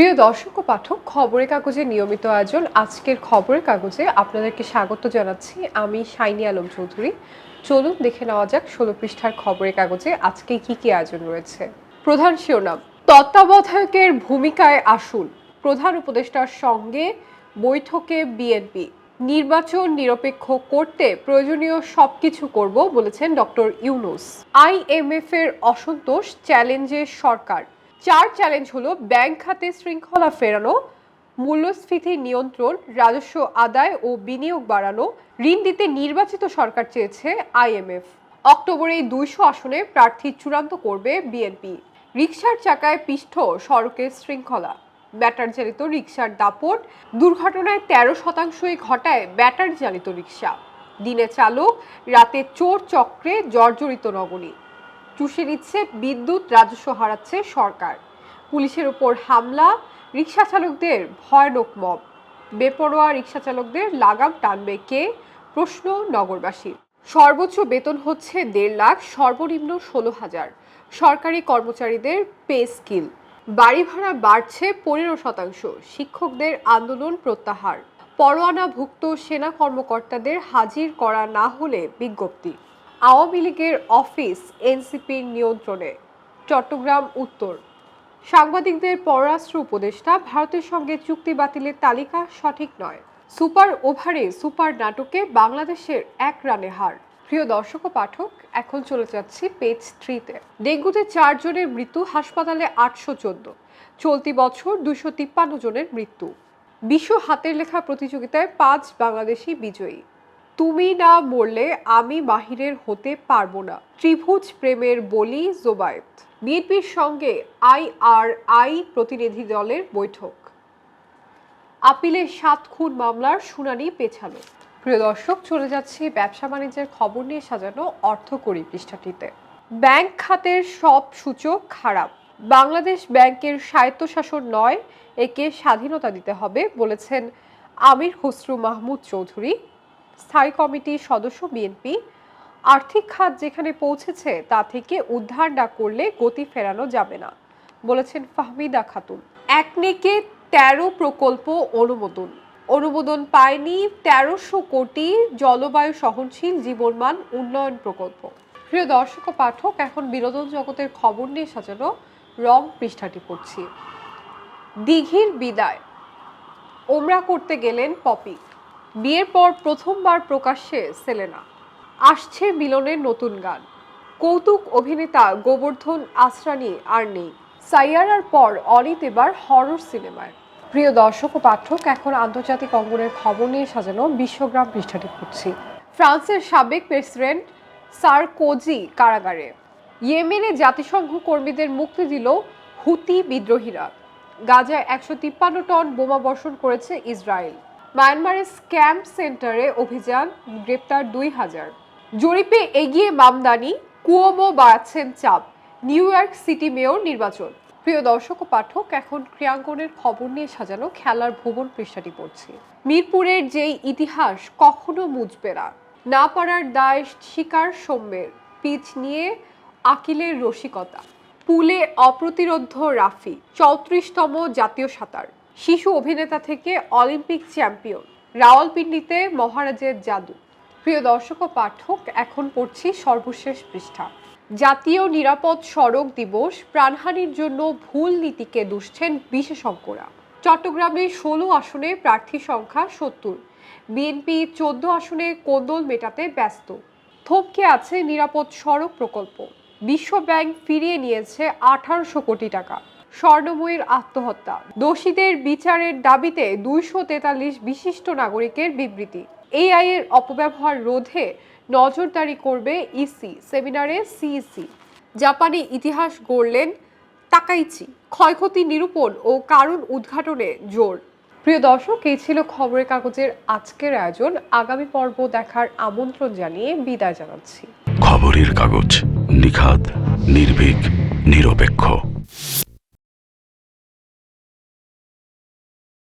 প্রিয় দর্শক ও পাঠক, খবরের কাগজের নিয়মিত আয়োজন আজকের খবরের কাগজে আপনাদেরকে স্বাগত জানাচ্ছি আমি শাইনি আলম চৌধুরী। চলুন দেখে নেওয়া যাক ষোলো পৃষ্ঠার খবরের কাগজে আজকে কি কি আয়োজন রয়েছে। প্রধান শিরোনাম, তত্ত্বাবধায়কের ভূমিকায় আসুন। প্রধান উপদেষ্টার সঙ্গে বৈঠকে বিএনপি, নির্বাচন নিরপেক্ষ করতে প্রয়োজনীয় সবকিছু করব বলেছেন ডক্টর ইউনুস। আইএমএফ এর অসন্তোষ চ্যালেঞ্জে সরকার চার চ্যালেঞ্জ হলো ব্যাংক খাতে শৃঙ্খলা ফেরানো, মূল্যস্ফীতি নিয়ন্ত্রণ, রাজস্ব আদায় ও বিনিয়োগ বাড়ানো, ঋণ দিতে নির্বাচিত সরকার চেয়েছে আইএমএফ অক্টোবরে দুইশো আসনে প্রার্থী চূড়ান্ত করবে বিএনপি রিকশার চাকায় পিষ্ঠ সড়কের শৃঙ্খলা। ব্যাটার চালিত রিকশার দাপট, দুর্ঘটনায় তেরো শতাংশই ঘটায় ব্যাটারি চালিত রিকশা। দিনে চালক, রাতে চোর চক্রে জর্জরিত নগরী। চুষে নিচ্ছে, বিদ্যুৎ রাজস্ব হারাচ্ছে সরকার। পুলিশের ওপর হামলা রিক্সা চালকদের ভয়ানক মব। বেপরোয়া রিক্সা চালকদের লাগাম টানবে কে? প্রশ্ন নগরবাসী সর্বোচ্চ বেতন হচ্ছে দেড় লাখ, সর্বনিম্ন ষোলো হাজার। সরকারি কর্মচারীদের পে স্কিল বাড়ি ভাড়া বাড়ছে পনেরো শতাংশ, শিক্ষকদের আন্দোলন প্রত্যাহার। পরোয়ানাভুক্ত সেনা কর্মকর্তাদের হাজির করা না হলে বিজ্ঞপ্তি। আওয়ামী লীগের অফিস এনসিপির নিয়ন্ত্রণে, চট্টগ্রাম, উত্তর। সাংবাদিকদের পররাষ্ট্র উপদেষ্টা ভারতের সঙ্গে চুক্তি বাতিলের তালিকা সঠিক নয়। সুপার ওভারে সুপার নাটকে বাংলাদেশের এক রানে হার। প্রিয় দর্শক ও পাঠক, এখন চলে যাচ্ছি পেজ থ্রিতে। ডেঙ্গুতে চারজনের মৃত্যু, হাসপাতালে আটশো চোদ্দ। চলতি বছর দুশো তিপ্পান্ন জনের মৃত্যু। বিশ্ব হাতের লেখা প্রতিযোগিতায় পাঁচ বাংলাদেশি বিজয়ী। তুমি না বললে আমি বাহিরের হতে পারব না। ত্রিভুজ প্রেমের বলি জোবায়েত। বিএনপির সঙ্গে আইআরআই প্রতিনিধি দলের বৈঠক। আপিলে সাত খুন মামলার শুনানি পেছালো। প্রিয় দর্শক, চলে যাচ্ছি ব্যবসা বাণিজ্যের খবর নিয়ে সাজানো অর্থকরী পৃষ্ঠাটিতে। ব্যাংক খাতের সব সূচক খারাপ। বাংলাদেশ ব্যাংকের স্বায়ত্তশাসন নয়, একে স্বাধীনতা দিতে হবে বলেছেন আমির খসরু মাহমুদ চৌধুরী। স্থায়ী কমিটির সদস্য বিএনপি। আর্থিক খাত যেখানে পৌঁছেছে, তা থেকে উদ্ধার না করলে গতি ফেরানো যাবে না, বলেছেন ফাহমিদা খাতুন। একনেকে তেরো প্রকল্প অনুমোদন। অনুমোদন পায়নি তেরোশো কোটি জলবায়ু সহনশীল জীবনমান উন্নয়ন প্রকল্প। প্রিয় দর্শক ও পাঠক, এখন বিনোদন জগতের খবর নিয়ে সাজানো রং পৃষ্ঠাটি পড়ছি। দিঘির বিদায়। ওমরা করতে গেলেন পপি। বিয়ের পর প্রথমবার প্রকাশ্যে সেলেনা। আসছে মিলনের নতুন গান। কৌতুক অভিনেতা গোবর্ধন আসরানি আর নেই। সাইয়ারার পর অনিত এবার হরর সিনেমায় প্রিয় দর্শক ও পাঠক, এখন আন্তর্জাতিক অঙ্গনের খবর নিয়ে সাজানো বিশ্বগ্রাম পৃষ্ঠাটি পড়ছি ফ্রান্সের সাবেক প্রেসিডেন্ট সারকোজি কারাগারে। ইয়েমেনে জাতিসংঘ কর্মীদের মুক্তি দিল হুতি বিদ্রোহীরা। গাজায় একশো তিপ্পান্ন টন বোমা বর্ষণ করেছে ইসরায়েল। মায়ানমারের স্ক্যাম্প সেন্টারে অভিযান, গ্রেপ্তার দুই হাজার। জরিপে এগিয়ে মামদানি, কুয়োমো বাড়াচ্ছেন চাপ। নিউ ইয়র্ক সিটি মেয়র নির্বাচন। প্রিয় দর্শক ও পাঠক, এখন ক্রিয়াঙ্গনের খবর নিয়ে সাজানো খেলার ভুবন পৃষ্ঠাটি পড়ছি। মিরপুরের যেই ইতিহাস কখনো মুছবে না। না পারার দায় শিকার সৌম্যের। পিচ নিয়ে আকিলের রসিকতা। পুলে অপ্রতিরোধ রাফি, চৌত্রিশতম জাতীয় সাঁতার। শিশু অভিনেতা থেকে অলিম্পিক চ্যাম্পিয়ন, রাওয়ালপিন্ডিতে মহারাজের জাদু। প্রিয় দর্শক ও পাঠক, এখন পড়ছি সর্বশেষ পৃষ্ঠা। জাতীয় নিরাপদ সড়ক দিবস প্রাণহানির জন্য ভুল নীতিকে দুষছেন বিশেষজ্ঞরা। চট্টগ্রামে ষোলো আসনে প্রার্থী সংখ্যা সত্তর। বিএনপি চোদ্দ আসনে কোন্দল মেটাতে ব্যস্ত। থমকে আছে নিরাপদ সড়ক প্রকল্প। বিশ্বব্যাংক ফিরিয়ে নিয়েছে আঠারোশো কোটি টাকা। স্বর্ণময়ীর আত্মহত্যা। দোষীদের বিচারের দাবিতে দুইশো তেতাল্লিশ বিশিষ্ট নাগরিকের বিবৃতি। এআই এর অপব্যবহার রোধে নজরদারি করবে ইসি, সেমিনারে সিইসি। জাপানি ইতিহাস গড়লেন তাকাইচি, ক্ষয়ক্ষতি নিরূপণ ও কারণ উদ্ঘাটনে জোর। প্রিয় দর্শক, এই ছিল খবরের কাগজের আজকের আয়োজন। আগামী পর্ব দেখার আমন্ত্রণ জানিয়ে বিদায় জানাচ্ছি। খবরের কাগজ নিখাত নির্ভীক, নিরপেক্ষ।